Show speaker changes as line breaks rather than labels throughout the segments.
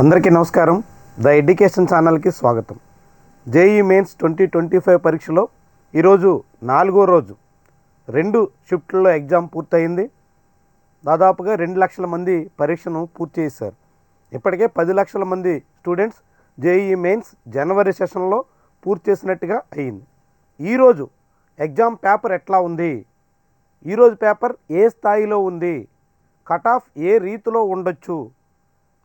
అందరికీ నమస్కారం. The education ఛానల్కి స్వాగతం. JEE mains twenty twenty five పరీక్షలో ఈరోజు నాలుగో రోజు. రెండు షిఫ్ట్లలో ఎగ్జామ్ పూర్తయింది. దాదాపుగా రెండు లక్షల మంది పరీక్షను పూర్తి చేశారు. ఇప్పటికే పది లక్షల మంది స్టూడెంట్స్ జేఈ మెయిన్స్ జనవరి సెషన్లో పూర్తి చేసినట్టుగా అయింది. ఈరోజు ఎగ్జామ్ పేపర్ ఎట్లా ఉంది? ఈరోజు పేపర్ ఏ స్థాయిలో ఉంది? కట్ ఆఫ్ ఏ రీతిలో ఉండొచ్చు?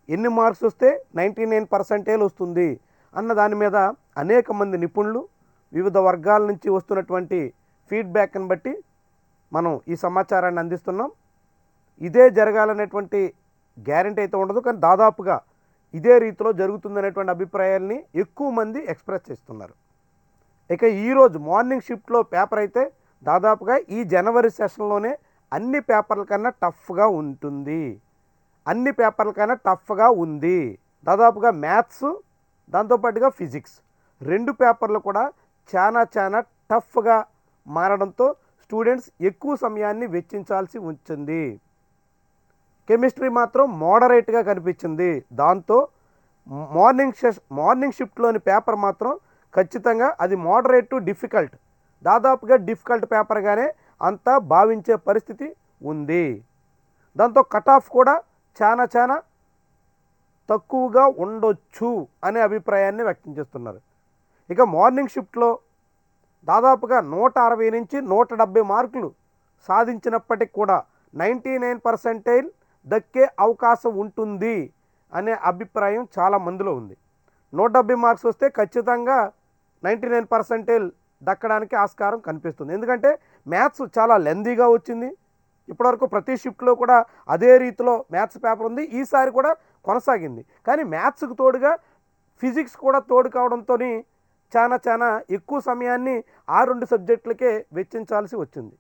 ఎన్ని మార్క్స్ వస్తే నైంటీ నైన్ పర్సెంటేజ్ వస్తుంది అన్న దాని మీద అనేక మంది నిపుణులు వివిధ వర్గాల నుంచి వస్తున్నటువంటి ఫీడ్బ్యాక్ని బట్టి మనం ఈ సమాచారాన్ని అందిస్తున్నాం. ఇదే జరగాలనేటువంటి గ్యారంటీ అయితే ఉండదు కానీ దాదాపుగా ఇదే రీతిలో జరుగుతుందనేటువంటి అభిప్రాయాల్ని ఎక్కువ మంది ఎక్స్ప్రెస్ చేస్తున్నారు. ఇక ఈరోజు మార్నింగ్ షిఫ్ట్లో పేపర్ అయితే దాదాపుగా ఈ జనవరి సెషన్లోనే అన్ని పేపర్ల కన్నా టఫ్గా ఉంటుంది. అన్ని పేపర్ల కన్నా టఫ్గా ఉంది. దాదాపుగా మ్యాథ్స్ దాంతోపాటుగా ఫిజిక్స్. రెండు పేపర్లు కూడా చాలా చాలా టఫ్గా మారడంతో స్టూడెంట్స్ ఎక్కువ సమయాన్ని వెచ్చించాల్సి ఉంటుంది కెమిస్ట్రీ మాత్రం మోడరేట్గా కనిపించింది. దాంతో మార్నింగ్ షె మార్నింగ్ షిఫ్ట్లోని పేపర్ మాత్రం ఖచ్చితంగా అది మోడరేట్ టు డిఫికల్ట్. దాదాపుగా డిఫికల్ట్ పేపర్గానే అంతా భావించే పరిస్థితి ఉంది. దాంతో కట్ ఆఫ్ కూడా చాలా చాలా తక్కువగా ఉండొచ్చు అనే అభిప్రాయాన్ని వ్యక్తం చేస్తున్నారు. ఇక మార్నింగ్ షిఫ్ట్లో దాదాపుగా నూట అరవై నుంచి నూట డెబ్బై మార్కులు సాధించినప్పటికి కూడా నైంటీ నైన్ పర్సెంటైల్ దక్కే అవకాశం ఉంటుంది అనే అభిప్రాయం చాలా మందిలో ఉంది. నూట డెబ్బై మార్క్స్ వస్తే ఖచ్చితంగా నైంటీ నైన్ పర్సెంటైల్ దక్కడానికి ఆస్కారం కనిపిస్తుంది. ఎందుకంటే మ్యాథ్స్ చాలా లెందీగా వచ్చింది. ఇప్పటివరకు ప్రతి షిఫ్ట్లో కూడా అదే రీతిలో మ్యాథ్స్ పేపర్ ఉంది. ఈసారి కూడా కొనసాగింది. కానీ మ్యాథ్స్కు తోడుగా ఫిజిక్స్ కూడా తోడు కావడంతో చాలా చాలా ఎక్కువ సమయాన్ని ఆ రెండు సబ్జెక్టులకే వెచ్చించాల్సి వచ్చింది.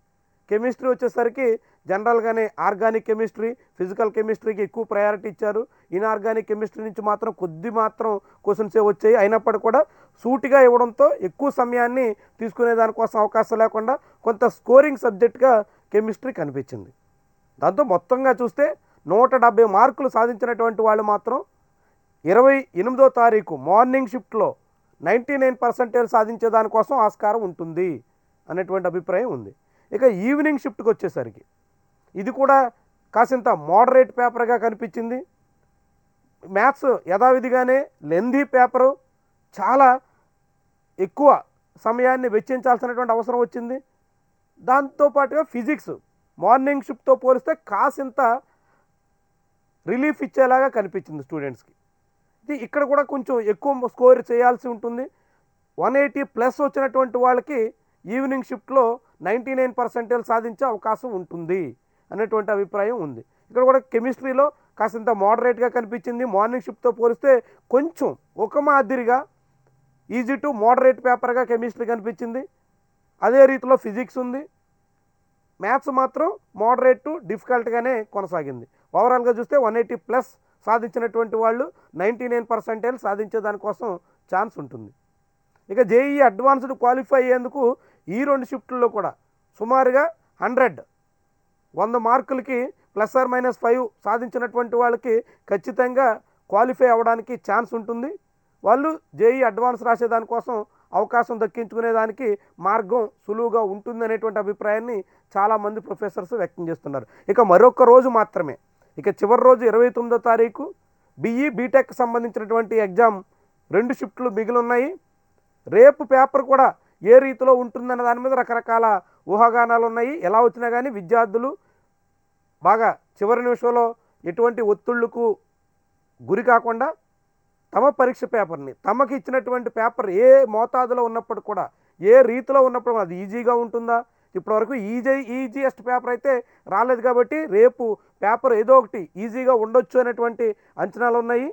కెమిస్ట్రీ వచ్చేసరికి జనరల్గానే ఆర్గానిక్ కెమిస్ట్రీ ఫిజికల్ కెమిస్ట్రీకి ఎక్కువ ప్రయారిటీ ఇచ్చారు. ఇన్ఆర్గానిక్ కెమిస్ట్రీ నుంచి మాత్రం కొద్ది మాత్రం క్వశ్చన్సే వచ్చాయి. అయినప్పటికీ కూడా సూటిగా ఇవ్వడంతో ఎక్కువ సమయాన్ని తీసుకునే దానికోసం అవకాశం లేకుండా కొంత స్కోరింగ్ సబ్జెక్ట్గా కెమిస్ట్రీ కనిపించింది. దాంతో మొత్తంగా చూస్తే నూట డెబ్బై మార్కులు సాధించినటువంటి వాళ్ళు మాత్రం ఇరవై ఎనిమిదో తారీఖు మార్నింగ్ షిఫ్ట్లో నైంటీ నైన్ పర్సెంటేజ్ సాధించే దానికోసం ఆస్కారం ఉంటుంది అనేటువంటి అభిప్రాయం ఉంది. ఇక ఈవినింగ్ షిఫ్ట్కి వచ్చేసరికి ఇది కూడా కాసింత మోడరేట్ పేపర్గా కనిపించింది. మ్యాథ్స్ యథావిధిగానే లెందీ పేపరు చాలా ఎక్కువ సమయాన్ని వెచ్చించాల్సినటువంటి అవసరం వచ్చింది. దాంతోపాటుగా ఫిజిక్స్ మార్నింగ్ షిఫ్ట్తో పోలిస్తే కాసింత రిలీఫ్ ఇచ్చేలాగా కనిపించింది స్టూడెంట్స్కి. ఇది ఇక్కడ కూడా కొంచెం ఎక్కువ స్కోర్ చేయాల్సి ఉంటుంది. వన్ ఎయిటీ ప్లస్ వచ్చినటువంటి వాళ్ళకి ఈవినింగ్ షిఫ్ట్లో నైంటీ నైన్ పర్సెంటేజ్ సాధించే అవకాశం ఉంటుంది అనేటువంటి అభిప్రాయం ఉంది. ఇక్కడ కూడా కెమిస్ట్రీలో కాసింత మోడరేట్గా కనిపించింది. మార్నింగ్ షిఫ్ట్తో పోలిస్తే కొంచెం ఒక మాదిరిగా ఈజీ టు మోడరేట్ పేపర్గా కెమిస్ట్రీ కనిపించింది. అదే రీతిలో ఫిజిక్స్ ఉంది. మ్యాథ్స్ మాత్రం మోడరేట్ టు డిఫికల్ట్గానే కొనసాగింది. ఓవరాల్గా చూస్తే వన్ ఎయిటీ ప్లస్ సాధించినటువంటి వాళ్ళు నైంటీ నైన్ పర్సెంటేజ్ సాధించే దానికోసం ఛాన్స్ ఉంటుంది. ఇక జేఈ అడ్వాన్స్డ్ క్వాలిఫై అయ్యేందుకు ఈ రెండు షిఫ్ట్లలో కూడా సుమారుగా హండ్రెడ్ వంద మార్కులకి ప్లస్ ఆర్ మైనస్ ఫైవ్ సాధించినటువంటి వాళ్ళకి ఖచ్చితంగా క్వాలిఫై అవ్వడానికి ఛాన్స్ ఉంటుంది. వాళ్ళు జేఈ అడ్వాన్స్ రాసేదానికోసం అవకాశం దక్కించుకునేదానికి మార్గం సులువుగా ఉంటుంది అనేటువంటి అభిప్రాయాన్ని చాలామంది ప్రొఫెసర్స్ వ్యక్తం చేస్తున్నారు. ఇక మరొక రోజు మాత్రమే. ఇక చివరి రోజు ఇరవై తొమ్మిదో తారీఖు బిఈ బీటెక్ సంబంధించినటువంటి ఎగ్జామ్ రెండు షిఫ్ట్లు మిగిలి ఉన్నాయి రేపు పేపర్ కూడా ఏ రీతిలో ఉంటుందన్న దాని మీద రకరకాల ఊహాగానాలు ఉన్నాయి ఎలా వచ్చినా కానీ విద్యార్థులు బాగా చివరి నిమిషంలో ఎటువంటి ఒత్తిళ్ళకు గురి కాకుండా తమ పరీక్ష పేపర్ని తమకి ఇచ్చినటువంటి పేపర్ ఏ మోతాదులో ఉన్నప్పుడు కూడా ఏ రీతిలో ఉన్నప్పుడు అది ఈజీగా ఉంటుందా? ఇప్పటివరకు ఈజీ ఈజీయెస్ట్ పేపర్ అయితే రాలేదు కాబట్టి రేపు పేపర్ ఏదో ఒకటి ఈజీగా ఉండొచ్చు అనేటువంటి అంచనాలు ఉన్నాయి.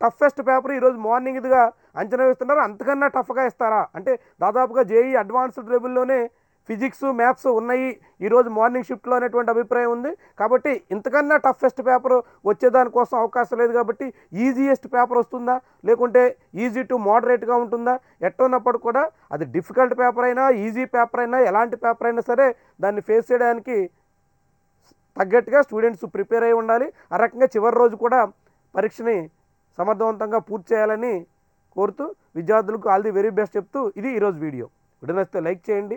టఫెస్ట్ పేపర్ ఈరోజు మార్నింగ్ ఇదిగా అంచనా వేస్తున్నారు. అంతకన్నా టఫ్గా ఇస్తారా? అంటే దాదాపుగా జేఈ అడ్వాన్స్డ్ లెవెల్లోనే ఫిజిక్స్ మ్యాథ్స్ ఉన్నాయి. ఈరోజు మార్నింగ్ షిఫ్ట్లో అనేటువంటి అభిప్రాయం ఉంది. కాబట్టి ఇంతకన్నా టఫెస్ట్ పేపర్ వచ్చేదానికోసం అవకాశం లేదు కాబట్టి ఈజీయెస్ట్ పేపర్ వస్తుందా? లేకుంటే ఈజీ టు మోడరేట్గా ఉంటుందా? ఎట్టున్నప్పుడు కూడా అది డిఫికల్ట్ పేపర్ అయినా ఈజీ పేపర్ అయినా ఎలాంటి పేపర్ అయినా సరే దాన్ని ఫేస్ చేయడానికి తగ్గట్టుగా స్టూడెంట్స్ ప్రిపేర్ అయి ఉండాలి. ఆ రకంగా చివరి రోజు కూడా పరీక్షని సమర్థవంతంగా పూర్తి చేయాలని కోరుతూ విద్యార్థులకు ఆల్ ది వెరీ బెస్ట్ చెప్తూ ఇది ఈరోజు వీడియో. వీడియో నచ్చితే లైక్ చేయండి.